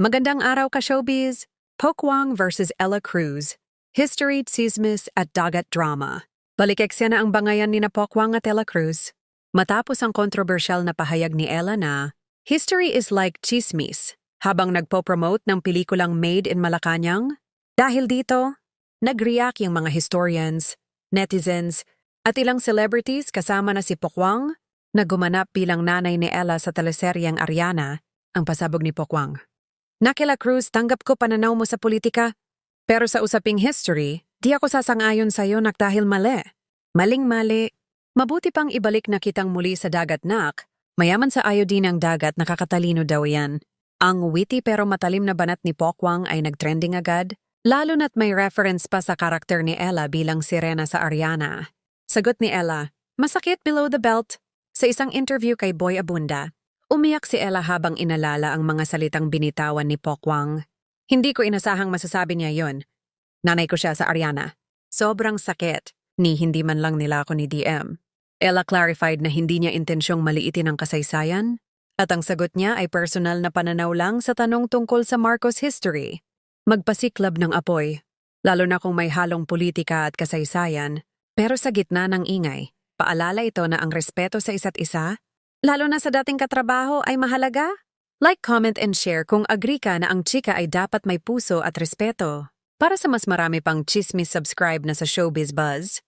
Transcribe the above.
Magandang araw ka showbiz. Pokwang versus Ella Cruz. History, Tsismis at Dagat Drama. Balik eksena ang bangayan ni na Pokwang at Ella Cruz. Matapos ang kontrobersyal na pahayag ni Ella na History is like chismis habang nagpo-promote ng pelikulang Made in Malacanang. Dahil dito, nag-react yung mga historians, netizens, at ilang celebrities kasama na si Pokwang na gumanap bilang nanay ni Ella sa teleseryeng Ariana, ang pasabog ni Pokwang. Nakila Cruz, tanggap ko pananaw mo sa politika. Pero sa usaping history, di ako sasangayon sa'yo nak dahil mali. Maling-mali. Mabuti pang ibalik na kitang muli sa dagat nak. Mayaman sa iodine ang dagat, nakakatalino daw yan. Ang witty pero matalim na banat ni Pokwang ay nagtrending agad, lalo na't may reference pa sa karakter ni Ella bilang sirena sa Ariana. Sagot ni Ella, masakit below the belt. Sa isang interview kay Boy Abunda, Umiyak si Ella habang inalala ang mga salitang binitawan ni Pokwang. Hindi ko inasahang masasabi niya yon. Nanay ko siya sa Ariana. Sobrang sakit, ni hindi man lang nila ako ni DM. Ella clarified na hindi niya intensyong maliitin ang kasaysayan, at ang sagot niya ay personal na pananaw lang sa tanong tungkol sa Marcos history. Magpasiklab ng apoy, lalo na kung may halong politika at kasaysayan, pero sa gitna ng ingay, paalala ito na ang respeto sa isa't isa Lalo na sa dating katrabaho ay mahalaga? Like, comment, and share kung agree ka na ang chika ay dapat may puso at respeto. Para sa mas marami pang chismis subscribe na sa Showbiz Buzz.